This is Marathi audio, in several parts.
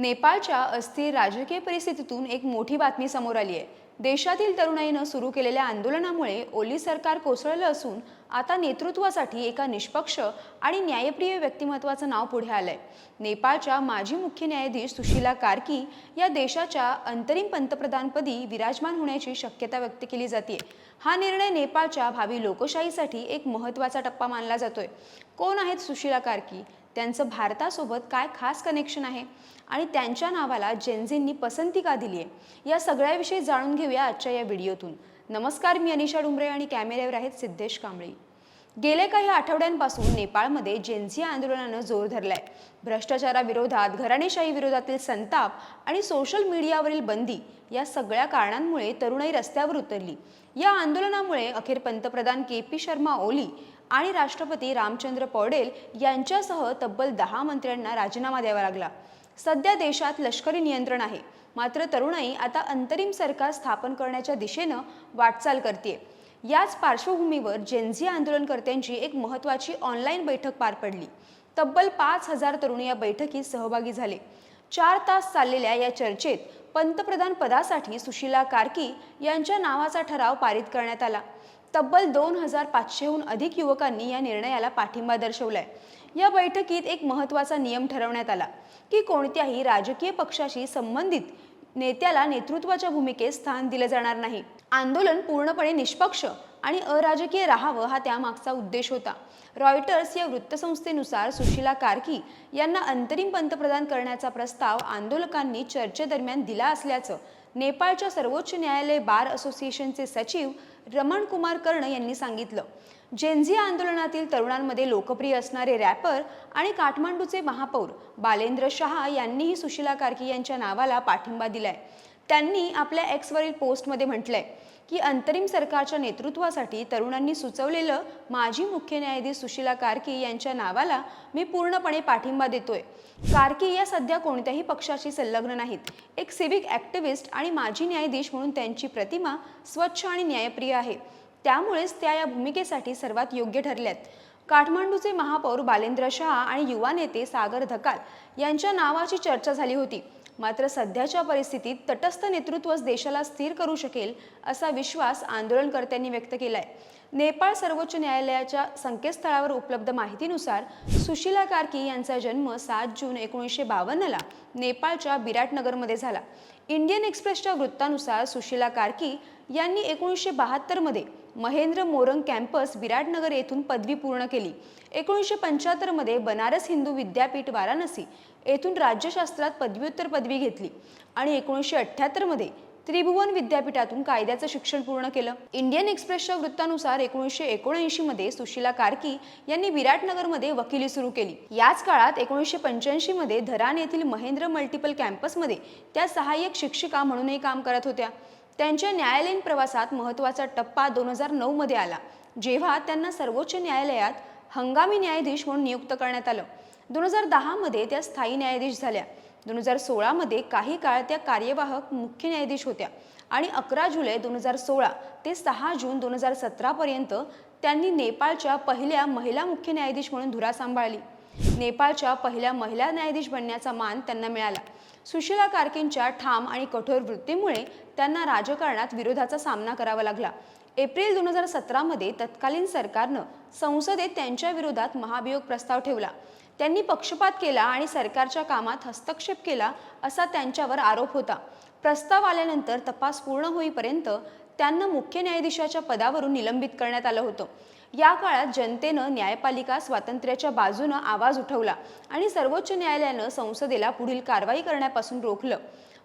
नेपाळच्या अस्थिर राजकीय परिस्थितीतून एक मोठी बातमी समोर आली आहे. देशातील तरुणाईनं सुरू केलेल्या आंदोलनामुळे ओली सरकार कोसळलं असून आता नेतृत्वासाठी एका निष्पक्ष आणि न्यायप्रिय व्यक्तिमत्वाचं नाव पुढे आलंय. नेपाळच्या माजी मुख्य न्यायाधीश सुशीला कार्की या देशाच्या अंतरिम पंतप्रधानपदी विराजमान होण्याची शक्यता व्यक्त केली जाते हा निर्णय नेपाळच्या भावी लोकशाहीसाठी एक महत्त्वाचा टप्पा मानला जातोय. कोण आहेत सुशीला कार्की? त्यांचं भारतासोबत काय खास कनेक्शन आहे? आणि त्यांच्या नावाला जेनझींनी पसंती का दिली आहे या सगळ्याविषयी जाणून घेऊया आजच्या या व्हिडिओतून नमस्कार मी अनिशा डुंबरे आणि कॅमेऱ्यावर आहेत सिद्धेश कांबळे. गेले काही आठवड्यांपासून नेपाळमध्ये जेन्झी आंदोलनानं जोर धरलाय. भ्रष्टाचाराविरोधात घराणेशाही विरोधातील संताप आणि सोशल मीडियावरील बंदी या सगळ्या कारणांमुळे तरुणाई रस्त्यावर उतरली. या आंदोलनामुळे अखेर पंतप्रधान के पी शर्मा ओली आणि राष्ट्रपती रामचंद्र पौडेल यांच्यासह तब्बल दहा मंत्र्यांना राजीनामा द्यावा लागला. सध्या देशात लष्करी नियंत्रण आहे. मात्र तरुणाई आता अंतरिम सरकार स्थापन करण्याच्या दिशेनं वाटचाल करते याच पार्श्वभूमीवर जेन्झी आंदोलनकर्त्यांची एक महत्त्वाची ऑनलाईन बैठक पार पडली. तब्बल पाच हजार तरुण या बैठकीत सहभागी झाले. चार तास चाललेल्या या चर्चेत पंतप्रधान पदासाठी सुशीला कार्की यांच्या नावाचा ठराव पारित करण्यात आला. तब्बल दोन हजार पाचशेहून अधिक युवकांनी या निर्णयाला पाठिंबा दर्शवलाय. या बैठकीत एक महत्त्वाचा नियम ठरवण्यात आला की कोणत्याही राजकीय पक्षाशी संबंधित नेत्याला नेतृत्वाच्या भूमिकेत स्थान दिलं जाणार नाही. आंदोलन पूर्णपणे निष्पक्ष आणि अराजकीय राहावं हा त्यामागचा उद्देश होता. रॉयटर्स या वृत्तसंस्थेनुसार सुशीला कार्की यांना अंतरिम पंतप्रधान करण्याचा प्रस्ताव आंदोलकांनी चर्चेदरम्यान दिला असल्याचं नेपाळच्या सर्वोच्च न्यायालय बार असोसिएशनचे सचिव रमण कुमार कर्ण यांनी सांगितलं. जेन्झी आंदोलनातील तरुणांमध्ये लोकप्रिय असणारे रॅपर आणि काठमांडूचे महापौर बालेंद्र शहा यांनीही सुशीला कार्की यांच्या नावाला पाठिंबा दिलाय. त्यांनी आपल्या एक्सवरील पोस्टमध्ये म्हटलंय की अंतरिम सरकारच्या नेतृत्वासाठी तरुणांनी सुचवलेलं माजी मुख्य न्यायाधीश सुशीला कार्की यांच्या नावाला मी पूर्णपणे पाठिंबा देतोय. कार्की या सध्या कोणत्याही पक्षाशी संलग्न नाहीत. एक सिव्हिक ॲक्टिव्हिस्ट आणि माजी न्यायाधीश म्हणून त्यांची प्रतिमा स्वच्छ आणि न्यायप्रिय आहे. त्यामुळेच त्या या भूमिकेसाठी सर्वात योग्य ठरल्यात. काठमांडूचे महापौर बालेंद्र शहा आणि युवा नेते सागर धकाल यांच्या नावाची चर्चा झाली होती. मात्र सध्याच्या परिस्थितीत तटस्थ नेतृत्वच देशाला स्थिर करू शकेल असा विश्वास आंदोलनकर्त्यांनी व्यक्त केलाय. नेपाळ सर्वोच्च न्यायालयाच्या संकेतस्थळावर उपलब्ध माहितीनुसार सुशीला कार्की यांचा जन्म सात जून एकोणीसशे बावन्नला नेपाळच्या बिराटनगरमध्ये झाला. इंडियन एक्सप्रेसच्या वृत्तानुसार सुशीला कार्की यांनी एकोणीसशे बहात्तरमध्ये महेंद्र मोरंग कॅम्पस विराटनगर येथून पदवी पूर्ण केली. एकोणीसशे पंच्याहत्तरमध्ये बनारस हिंदू विद्यापीठ वाराणसी येथून राज्यशास्त्रात पदव्युत्तर पदवी घेतली आणि एकोणीसशे अठ्ठ्याहत्तरमध्ये त्रिभुवन विद्यापीठातून कायद्याचं शिक्षण पूर्ण केलं. इंडियन एक्सप्रेसच्या वृत्तानुसार एकोणीसशे एकोणऐंशीमध्ये सुशीला कार्की यांनी विराटनगरमध्ये वकिली सुरू केली. याच काळात एकोणीसशे पंच्याऐंशीमध्ये धरान येथील महेंद्र मल्टिपल कॅम्पसमध्ये त्या सहाय्यक शिक्षिका म्हणूनही काम करत होत्या. त्यांच्या न्यायालयीन प्रवासात महत्त्वाचा टप्पा दोन हजार नऊमध्ये आला जेव्हा त्यांना सर्वोच्च न्यायालयात हंगामी न्यायाधीश म्हणून नियुक्त करण्यात आलं. दोन हजार दहामध्ये त्या स्थायी न्यायाधीश झाल्या. दोन हजार सोळामध्ये काही काळ त्या कार्यवाहक मुख्य न्यायाधीश होत्या आणि अकरा जुलै दोन हजार सोळा ते सहा जून दोन हजार सतरापर्यंत त्यांनी नेपाळच्या पहिल्या महिला मुख्य न्यायाधीश म्हणून धुरा सांभाळली. नेपाळच्या पहिल्या महिला न्यायाधीश बनण्याचा मान त्यांना मिळाला. सुशीला कार्कींच्या ठाम आणि कठोर वृत्तीमुळे त्यांना राजकारणात विरोधाचा सामना करावा लागला. एप्रिल दोन हजार सतरामध्ये तत्कालीन सरकारनं संसदेत त्यांच्या विरोधात महाभियोग प्रस्ताव ठेवला. त्यांनी पक्षपात केला आणि सरकारच्या कामात हस्तक्षेप केला असा त्यांच्यावर आरोप होता. प्रस्ताव आल्यानंतर तपास पूर्ण होईपर्यंत त्यांना मुख्य न्यायाधीशाच्या पदावरून निलंबित करण्यात आलं होतं. या काळात जनतेनं न्यायपालिका स्वातंत्र्याच्या बाजूनं आवाज उठवला आणि सर्वोच्च न्यायालयानं संसदेला पुढील कारवाई करण्यापासून रोखलं.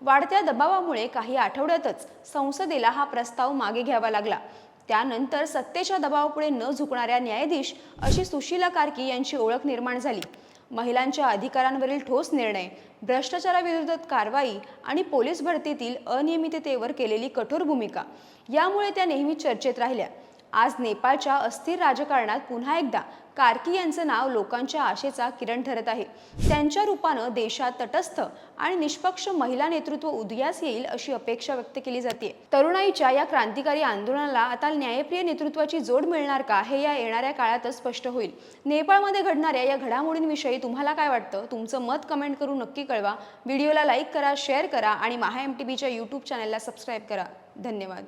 वाढत्या दबावामुळे काही आठवड्यातच संसदेला हा प्रस्ताव मागे घ्यावा लागला. त्यानंतर सत्तेच्या दबावापुढे न झुकणाऱ्या न्यायाधीश अशी सुशीला कार्की यांची ओळख निर्माण झाली. महिलांच्या अधिकारांवरील ठोस निर्णय भ्रष्टाचाराविरोधात कारवाई आणि पोलीस भरतीतील अनियमिततेवर केलेली कठोर भूमिका यामुळे त्या नेहमी चर्चेत राहिल्या. आज नेपाळच्या अस्थिर राजकारणात पुन्हा एकदा कार्की यांचं नाव लोकांच्या आशेचा किरण ठरत आहे. त्यांच्या रूपानं देशात तटस्थ आणि निष्पक्ष महिला नेतृत्व उदयास येईल अशी अपेक्षा व्यक्त केली जाते. तरुणाईच्या या क्रांतिकारी आंदोलनाला आता न्यायप्रिय नेतृत्वाची जोड मिळणार का हे या येणाऱ्या काळातच स्पष्ट होईल. नेपाळमध्ये घडणाऱ्या या घडामोडींविषयी तुम्हाला काय वाटतं? तुमचं मत कमेंट करून नक्की कळवा. व्हिडिओला लाईक करा शेअर करा आणि महा एम टी बीच्या यूट्यूब चॅनलला सबस्क्राईब करा. धन्यवाद.